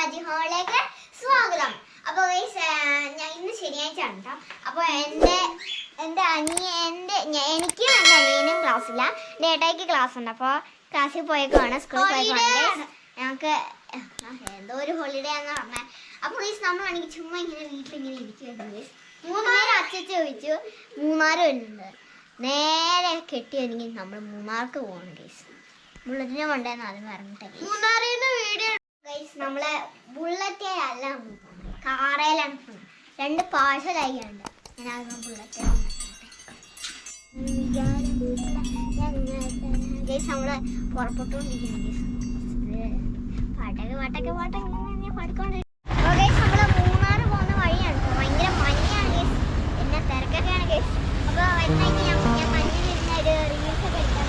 Magic ഹോളിലേക്ക് സ്വാഗതം. അപ്പോൾ ഞാൻ ഇന്ന് ശനിയാഴ്ച ആണ് കേട്ടോ അപ്പോൾ എന്റെ എന്റെ അനിയ എന്റെ ഞ- എനിക്കും എന്റെ അനിയനും ക്ലാസ്സില്ല എന്റെ ഏട്ടായിക്ക് ക്ലാസ് ഉണ്ട്. അപ്പോൾ ക്ലാസ്സിൽ പോയേക്കാണ് സ്കൂളിൽ പോയേക്കാണ് ഞങ്ങൾക്ക് എന്തോ ഒരു ഹോളിഡേ ആണെന്ന് പറഞ്ഞേ. അപ്പോൾ ഗൈസ് നമ്മളാണെങ്കിൽ ചുമ്മാ ഇങ്ങനെ വീട്ടിലിങ്ങനെ ഇരിക്കുമായിരുന്നു ഗൈസ് മൂന്നാറ് അച്ഛൻ ചോദിച്ചു മൂന്നാറ് വരുന്നുണ്ട്. നേരെ കെട്ടി ഒരുങ്ങി നമ്മൾ മൂന്നാർക്ക് പോകണം ഗൈസ് ബുള്ളറ്റിനെ കൊണ്ടേന്ന് ആദ്യം മൂന്നാറിൽ മൂന്നാറിന്ന് വീഡിയോ നമ്മളെ ബുള്ളറ്റേ അല്ല കാറയിലാണ് രണ്ട് പാഴ്സലായിട്ടുണ്ട് ഞാൻ ബുള്ളറ്റേ ഗൈസ് നമ്മൾ പുറപ്പെട്ടുകൊണ്ടിരിക്കുന്നു. ഗൈസ് പാട്ടൊക്കെ പാട്ടൊക്കെ പാട്ടൊക്കെ പാടിക്കൊണ്ടിരിക്കും. ഭയങ്കര മഞ്ഞാണ് ഗൈസ് പിന്നെ തിരക്കൊക്കെയാണ് ഗൈസ് അപ്പോൾ വരുന്നെങ്കിൽ ഞാൻ ഞാൻ മഞ്ഞിൽ ഇരുന്ന ഒരു റീൽസ് ഒക്കെ എടുക്കാൻ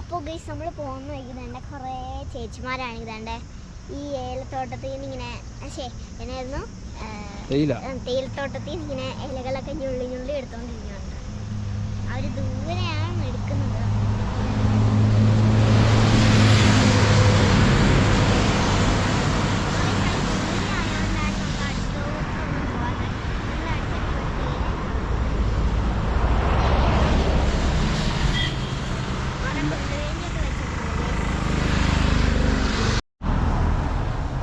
അപ്പോൾ ഗൈസ് നമ്മൾ പോകുന്ന വഴിക്ക് തന്നെ കുറേ ചേച്ചിമാരാണ് ഇതാണ്ട്. ഈ ഏലത്തോട്ടത്തിൽ നിന്ന് ഇങ്ങനെ ശേ എന്നായിരുന്നു? തേയില. തേയിലത്തോട്ടത്തിൽ നിന്ന് ഇങ്ങനെ ഇലകളൊക്കെ ഞുള്ളി ഞുള്ളി എടുത്തോണ്ടിരിക്കുന്നുണ്ട് അവർ ദൂരെയാണ് എടുക്കുന്നത്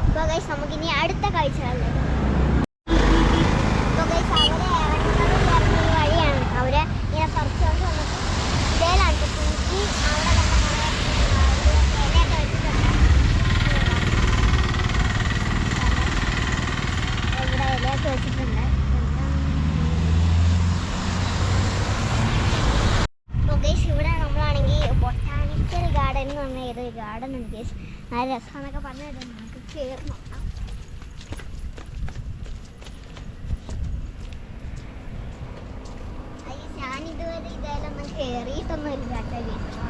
ഇപ്പൊ ഗൈസ് നമുക്കിനി അടുത്ത കാഴ്ചകളിലേക്ക് ഇപ്പൊ ഗൈസ് അവരെ ഇറങ്ങുന്നത് ഇറങ്ങുന്ന വഴിയാണ് ട്ടോ. അവരെ ഇങ്ങനെ പറിച്ചുകൊണ്ട് വന്നിട്ട് ഇതേലാണ് ട്ടോ തൂക്കി അവിടെ തന്നെ കുറേ, ആ, ഒരു ഇലയൊക്കെ വെച്ചിട്ടുണ്ട് ഇവിടെ ഇലയൊക്കെ വെച്ചിട്ടുണ്ട് അപ്പോൾ ഗൈസ് ഇവിടെ നമ്മളാണെങ്കിൽ ബൊട്ടാനിക്കൽ ഗാർഡൻ എന്ന് പറഞ്ഞാൽ ഏതൊരു ഗാർഡൻ ഗൈസ് നല്ല രസമാണെന്നൊക്കെ പറഞ്ഞത് നമുക്ക് കയറി നോക്കാം. ഞാനിതുവരെ ഇതേലൊന്നും കയറിയിട്ടൊന്നും ഇല്ല കേട്ടോ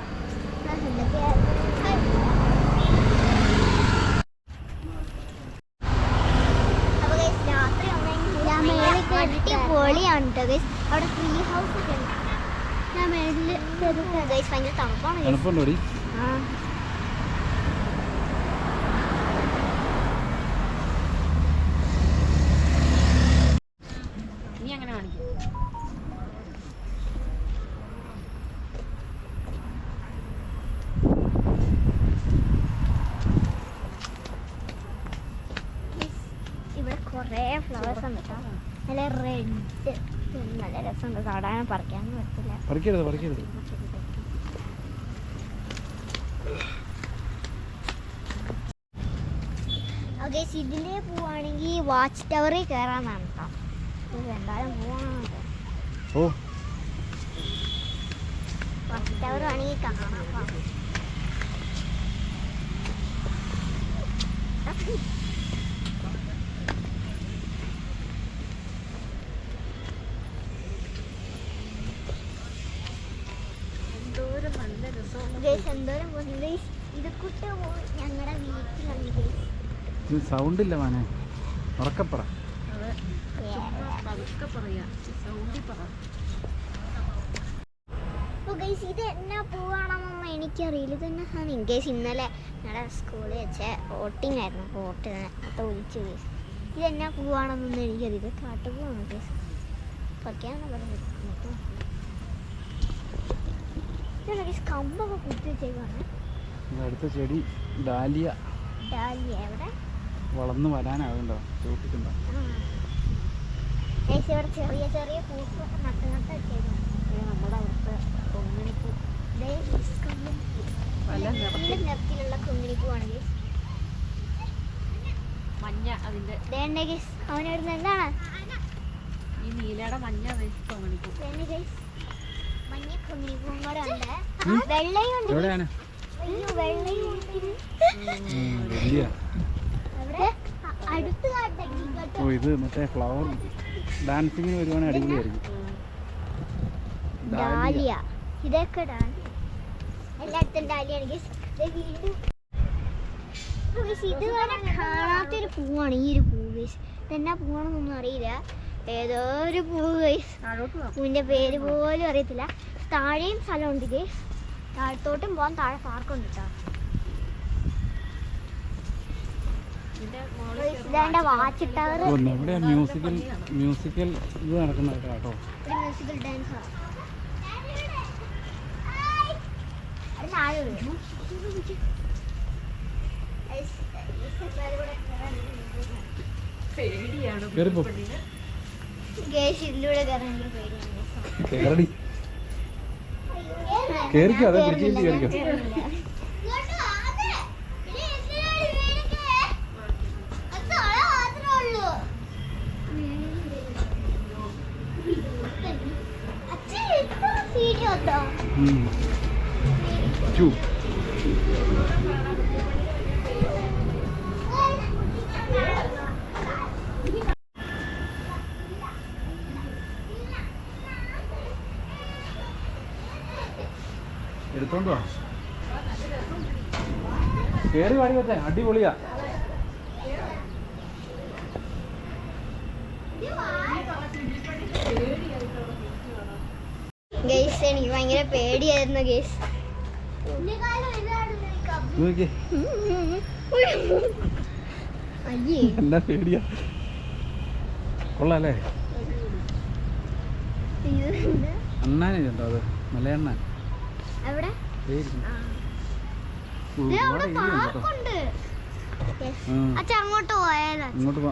അടിപൊളിയാണ് കേട്ടോ അവിടെ ഫ്രീ ഹൗസ് ഒക്കെ ഉണ്ട് ഞാൻ മേളിൽ ഗൈസ് ഭയങ്കര തണുപ്പാണ് guys. തണുപ്പുണ്ടോടി ആ. നീ അങ്ങനെ കാണിക്കും ഇവിടെ കുറേ ഫ്ലവേഴ്സ് ഉണ്ട് കേട്ടോ നല്ല റെഡ് നല്ല രസമുണ്ട്. സാധാരണ പറ്റില്ല പറിക്കരുത് പറിക്കരുത്. ഓക്കെ ഇതിലേ പോവാണെങ്കിൽ വാച്ച് ടവറിൽ കയറാന്നാണ് കേട്ടോ എന്തായാലും പോവാണ് ഓ. വാച്ച് ടവർ ആണെങ്കിൽ കാണാം നല്ല രസമാണ്. ഞങ്ങളുടെ വീട്ടിലാണ് ഇത് സൗണ്ട് ഇല്ല മാനെ. ഉറക്കപ്പറ അത്. ചുമ്മാ പതുക്കെ പറയാ. സൗണ്ടി പറ. അപ്പോൾ ഗൈസ് ഇത് എന്നാ പോവാണെന്നൊന്നും എനിക്കറിയില്ല. ഇത് എന്നാണ് ഇൻകേസ് ഇന്നലെ ഞങ്ങളുടെ സ്കൂളിൽ വെച്ച വോട്ടിംഗ് ആയിരുന്നു. അപ്പോൾ വോട്ട് മൊത്തം ഒഴിച്ചു ഗൈസ് ഇത് എന്നാ പോവാണെന്നൊന്നും എനിക്കറിയില്ല. കാട്ടുപോവാണ് ഗൈസ് പറിക്കാനാണ് പറഞ്ഞത് നമുക്ക് നോക്കാം. ഇതാണ് ഗൈസ് കമ്പൊക്കെ കുത്തി വെച്ചേക്കാണ് ഇത് അടുത്ത ചെടി ഡാലിയ. വളർന്ന് വരാനാകുണ്ടോ ചോട്ടിട്ടുണ്ടോ ഗൈസ് ചെറിയ ചെറിയ പൂക്കളൊക്കെ നട്ട് നട്ട് നമ്മുടെ അവിടുത്തെ കൊങ്ങിണിപ്പൂ ഗൈസ് നിറത്തിലുള്ള കുഞ്ഞിപ്പൂവാണ് ഗൈസ് മഞ്ഞ അതിന്റെ ഗൈസ് അവനവിടുന്ന് എന്താണ്? ഈ നീലയുടെ മഞ്ഞ അത് കൊങ്ങിണിപ്പൂ ഗൈസ് എവിടെയാണ്? ഓ ഇത് മറ്റേ ഫ്ലവർ ഡാൻസിങ്ങിന് വരുവാണെങ്കിൽ അടിപൊളിയായിരിക്കും. ഡാലിയ. ഡാലിയ. ഇതൊക്കെ എല്ലായിടത്തും ഇതുവരെ കാണാത്തൊരു പൂവാണ്. ഈ ഒരു പൂ ഇതെന്നാ പൂവാണെന്നൊന്നും അറിയില്ല. ഏതോ ഒരു പൂ ഗൈസ് പൂവിന്റെ പേര് പോലും അറിയത്തില്ല. താഴെയും സ്ഥലമുണ്ട് ഗൈസ് താഴത്തോട്ടും പോകാൻ താഴെ പാർക്കുണ്ട് കേട്ടോ മ്യൂസിക്കൽ മ്യൂസിക്കൽ ഇത് നടക്കുന്നത് കേട്ടോ ഒരു മ്യൂസിക്കൽ ഡാൻസ്. പേടിയാണ് കേറടി. കേറിക്കോ അതെ പിടിച്ചു കേറിക്കോ. ഉം. എടുത്തോണ്ട് വാ. കേറി വാടി വെച്ചേ അടിപൊളിയാ. ഗേസ് എനിക്ക് ഭയങ്കര പേടിയായിരുന്നു ഗേസ് എന്താ പേടിയാ? കൊള്ളാല്ലേ? അണ്ണാനെ അത്? മലയണ്ണാൻ. എവിടെ? അച്ഛ അങ്ങോട്ട് പോയാലോ? ഇങ്ങോട്ട് പോ.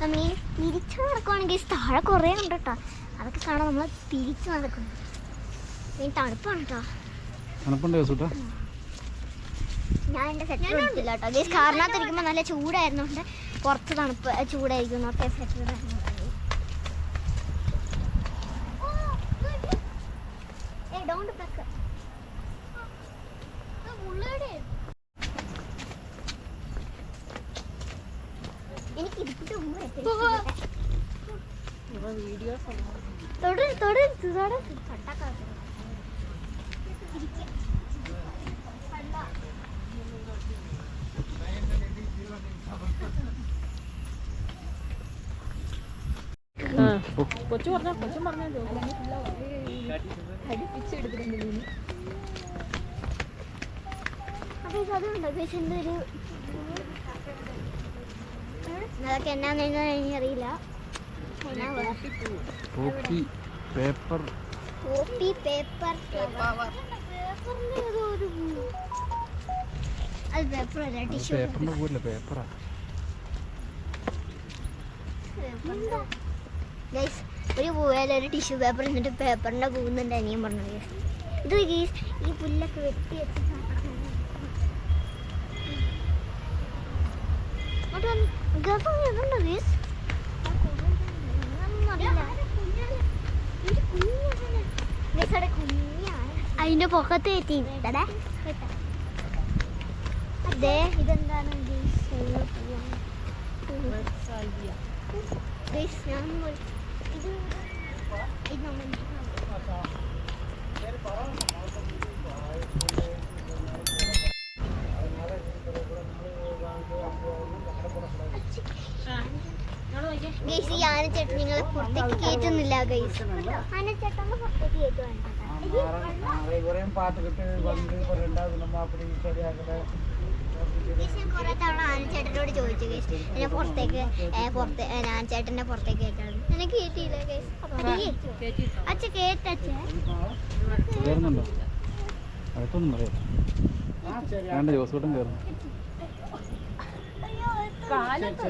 നമ്മൾ തിരിച്ചു നടക്കുവാണെങ്കിൽ താഴെ കുറേ ഉണ്ട് കേട്ടോ. അതൊക്കെ കാണാൻ നമ്മൾ തിരിച്ചു നടക്കും ഈ തണുപ്പാണ് കേട്ടോ. തണുപ്പുണ്ടോ ഞാൻ എന്റെ സെറ്റ് എടുത്തില്ല കേട്ടോ. ഗൈസ് കാറിനകത്തിരിക്കുമ്പോൾ നല്ല ചൂടായിരുന്നു കൊണ്ട് പുറത്ത് തണുപ്പ് ചൂടായിരിക്കും ചൂടായിരിക്കുന്നു ഒക്കെ സെറ്റ് എനിക്ക് തൊടരുത് തൊടരുത് തൊടരുത് ചട്ടക്കാത്ത ഓ, കൊച്ചു പറഞ്ഞോ കൊച്ചു പറഞ്ഞോ അതൊക്കെ എന്നാന്ന് എനിക്കറിയില്ല? കോപ്പി പേപ്പർ കോപ്പി പേപ്പർ പേപ്പറിന്റെ ഒരു അത് പേപ്പർ അല്ല ടിഷ്യൂ പേപ്പറിന്റെ പോലെ പേപ്പറാ ഒരു പൂവേല ഒരു ടിഷ്യൂ പേപ്പർ എന്നിട്ട് പേപ്പറിന്റെ പോകുന്നുണ്ട് അനിയൻ പറഞ്ഞത്. ഗൈസ് ഇത് ഗൈസ് ഈ പുല്ലൊക്കെ വെട്ടി വെച്ച് ഗർഭം ഇതുണ്ടോ ഗൈസ് അതിന്റെ പൊക്കത്ത് അതെ ഇതെന്താണ്? ഗൈസ് ഈ ആനച്ചേട്ടൻ നിങ്ങളെ പുറത്തേക്ക് കയറ്റുന്നില്ല ഗൈസ്. ആനച്ചേട്ടൻ പുറത്തേക്ക് കയറ്റുവാണ്. ഗൈസ് ഞാൻ കുറെ തവണ ആനച്ചേട്ടനോട് ചോദിച്ചു എന്നെ പുറത്തേക്ക് ഏ, പുറത്ത് ഏ, ആനച്ചേട്ടനെ പുറത്തേക്ക് കയറ്റാണ് എന്നെ കയറ്റിയില്ല? അച്ഛ കേട്ടച്ഛ പറയാം കയറുന്നു കാലത്ത്